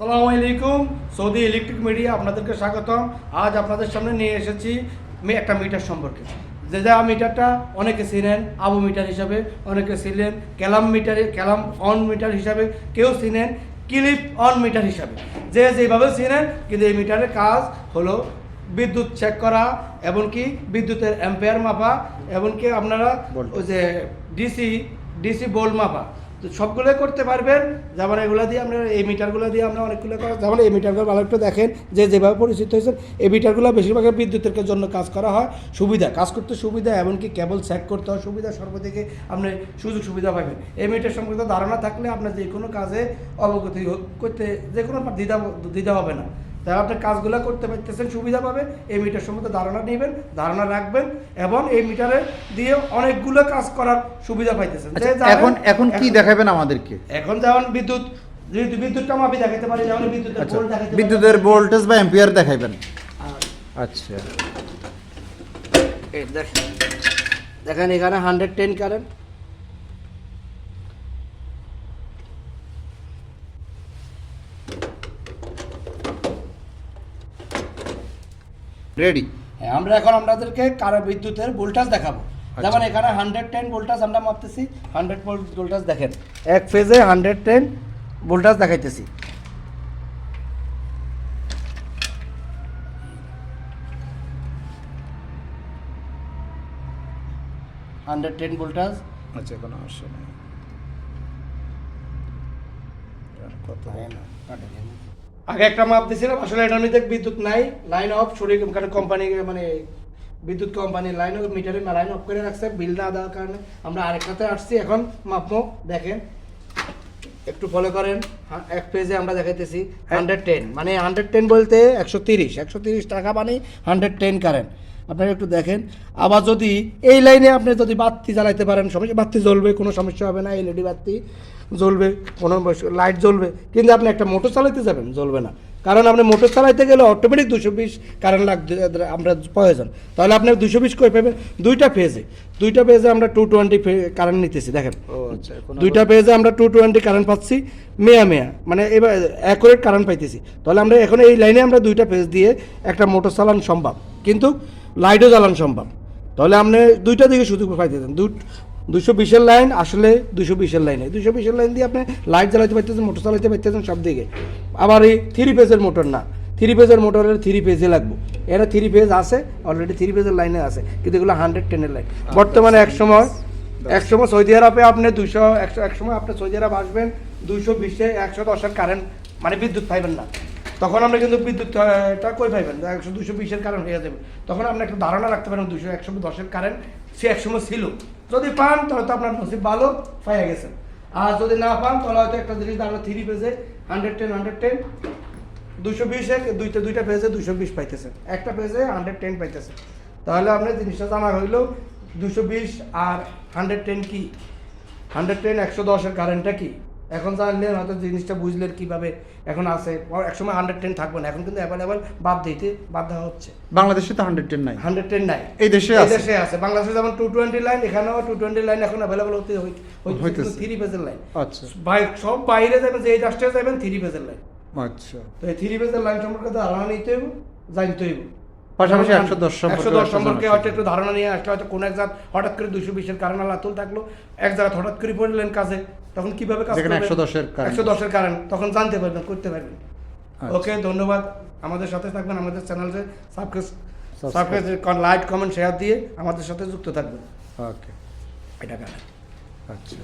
সালামু আলাইকুম Saudi electric media আপনাদেরকে স্বাগতম। আজ আপনাদের সামনে নিয়ে এসেছি মি- একটা মিটার সম্পর্কে। যে যা মিটারটা অনেকে চিনেন আবু মিটার হিসাবে অনেকে ছিলেন ক্যালাম মিটারে ক্যালাম অন মিটার হিসাবে কেউ চিনেন ক্লিপ অন মিটার হিসাবে। যে যেভাবে চিনেন কিন্তু এই মিটারের কাজ হলো বিদ্যুৎ চেক করা এমনকি বিদ্যুতের অ্যাম্পেয়ার মাপা এমনকি আপনারা ওই যে ডিসি ডিসি বোল্ড মাপা। তো সবগুলোই করতে পারবেন। যেমন এগুলো দিয়ে আমরা, এই মিটারগুলো দিয়ে আমরা অনেকগুলো করা যেমন এই মিটারগুলো ভালো একটু দেখেন, যে যেভাবে পরিচিত হয়েছেন, এই মিটারগুলো বেশিরভাগ বিদ্যুতের জন্য কাজ করা হয়। সুবিধা, কাজ করতে সুবিধা, এমনকি কেবল চেক করতে হয়, সুবিধা সর্বদিকে আপনি সুযোগ সুবিধা পাবেন। এই মিটার সম্পর্কিত ধারণা থাকলে আপনার যে কোনো কাজে অবগতি করতে যে কোনো দ্বিধা দ্বিধা হবে না। তাই আপনি কাজগুলো করতে পারতেছেন সুবিধা পাবেন এই মিটার সম্বন্ধে ধারণা নেবেন ধারণা রাখবেন এবং এই মিটারে দিয়ে অনেকগুলো কাজ করার সুবিধা পাইতেছেন। আচ্ছা এখন এখন কি দেখাবেন আমাদেরকে? এখন যেমন বিদ্যুৎ যেহেতু বিদ্যুৎটা আমি দেখাতে পারি যেমন বিদ্যুতের আচ্ছা ভোল্ট দেখাতে বিদ্যুতের ভোল্টেজ বা এম্পিয়ার দেখাইবেন। আর আচ্ছা। এই দেখেন দেখেন এখানে হান্ড্রেড টেন কারেন্ট রেডি হ্যাঁ আমরা এখন আপনাদেরকে কারেন্ট বিদ্যুতের ভোল্টেজ দেখাবো। আচ্ছা। যেমন এখানে হান্ড্রেড টেন ভোল্টেজ আমরা মাপতেছি হান্ড্রেড ভোল্টেজ দেখেন। এক ফেজে হান্ড্রেড টেন ভোল্টেজ দেখাইতেছি। হান্ড্রেড টেন ভোল্টেজ আচ্ছা কোনো আসে না কত আগে একটা মাপ দিয়েছিলাম আসলে এটার মধ্যে বিদ্যুৎ নাই লাইন অফ শরীর কারণ কোম্পানি মানে বিদ্যুৎ কোম্পানি লাইন অফ মিটারে লাইন অফ করে রাখছে বিল না দেওয়ার কারণে। আমরা আরেকটাতে আসছি এখন মাপবো দেখেন। একটু ফলো করেন এক পেজে আমরা দেখাইতেছি হান্ড্রেড টেন মানে হান্ড্রেড টেন বলতে একশো তিরিশ একশো তিরিশ টাকা মানে হান্ড্রেড টেন কারেন্ট আপনারা একটু দেখেন। আবার যদি এই লাইনে আপনি যদি বাতি জ্বালাইতে পারেন সমস্যা বাতি জ্বলবে কোনো সমস্যা হবে না এলইডি বাতি জ্বলবে কোনো লাইট জ্বলবে। কিন্তু আপনি একটা মোটর চালাইতে যাবেন জ্বলবে না। কারণ আপনি মোটর চালাইতে গেলে অটোমেটিক দুশো বিশ কারেন্ট লাগতে আমরা প্রয়োজন। তাহলে আপনি দুশো বিশ করে পাবেন? দুইটা ফেজে দুইটা পেজে আমরা টু টোয়েন্টি কারেন্ট নিতেছি দেখেন। ও আচ্ছা দুইটা পেজে আমরা টু টোয়েন্টি কারেন্ট পাচ্ছি মেয়া মেয়া। মানে এবার অ্যাকুরেট কারেন্ট পাইতেছি। তাহলে আমরা এখন এই লাইনে আমরা দুইটা পেজ দিয়ে একটা মোটর চালানো সম্ভব। কিন্তু লাইটও জ্বালানো সম্ভব। তাহলে আপনি দুইটা দিকে সুযোগ পাইতেছেন। দুশো বিশের লাইন আসলে দুশো বিশের লাইনে। দুশো বিশের লাইন দিয়ে আপনি লাইট জ্বালাতে পারতেছেন মোটর চালাতে পারতেছেন সব দিকে। আবার এই থ্রি পেজের মোটর না। থ্রি পেজের মোটরের থ্রি পেজে লাগবো। এরা থ্রি পেজ আছে অলরেডি থ্রি পেজের লাইনে আছে কিন্তু এগুলো হান্ড্রেড টেনের লাইন বর্তমানে এক সময় এক সময় সৌদি আরবে আপনি দুশো একশো এক সময় আপনি সৌদি আরব আসবেন দুশো বিশে একশো দশের কারেন্ট মানে বিদ্যুৎ পাইবেন না। তখন আমরা কিন্তু বিদ্যুৎটা কই পাইবেন? একশো দুশো বিশের কারেন্ট হয়ে যাবে। তখন আপনি একটা ধারণা রাখতে পারেন দুশো একশো দশের কারেন্ট সে একসময় ছিল। যদি পান, তাহলে তো আপনার নসিব ভালো, পাইয়া গেছেন। আর যদি না পান, তাহলে হয়তো একটা জিনিস দাঁড়ানো থ্রি পেজে হান্ড্রেড টেন হান্ড্রেড টেন দুশো বিশে দুইটা দুইটা পেজে দুশো বিশ পাইতেছেন। একটা পেজে হান্ড্রেড টেন পাইতেছেন। তাহলে আপনার জিনিসটা জানা হইল দুশো বিশ আর হান্ড্রেড টেন কি? হান্ড্রেড টেন একশো দশের কারেন্টটা কি? এখন জানলেন হয়তো জিনিসটা বুঝলেন কীভাবে এখন আছে। একসময় হান্ড্রেড টেন থাকবে না এখন কিন্তু অ্যাভেলেবেল বাদ দিতে দেওয়া হচ্ছে। বাংলাদেশে তো হান্ড্রেড টেন নাই। হান্ড্রেড টেন নাই। এই দেশে এই? দেশে আছে। বাংলাদেশে যেমন টু টোয়েন্টি লাইন এখানেও টু টোয়েন্টি লাইন এখন অ্যাভেলেবেল হতে। হইতেছে থ্রি পেজের লাইন আচ্ছা। সব বাইরে যাবেন যে রাষ্ট্রে যাবেন থ্রি পেজের লাইন আচ্ছা। তো এই থ্রি পেজের লাইন সম্পর্কে তো ধারণা নিতে হইব জানতে হইব। পাশাপাশি 110 সম্পর্কে একশো দশ সম্পর্কে হয়তো একটু ধারণা নিয়ে আসলে হয়তো কোনো এক জায়গা হঠাৎ করে দুশো বিশের কারণ আল্লাহ তুল থাকল এক জায়গায় হঠাৎ করে পড়লেন কাজে তখন কীভাবে কাজ 110 এর একশো দশের কারণ। তখন জানতে পারবেন করতে পারবেন। আচ্ছা। ওকে ধন্যবাদ। আমাদের সাথে থাকবেন আমাদের চ্যানেলে সাবস্ক্রাইব লাইক কমেন্ট শেয়ার দিয়ে আমাদের সাথে যুক্ত থাকবেন। ওকে এটা কারণ। আচ্ছা।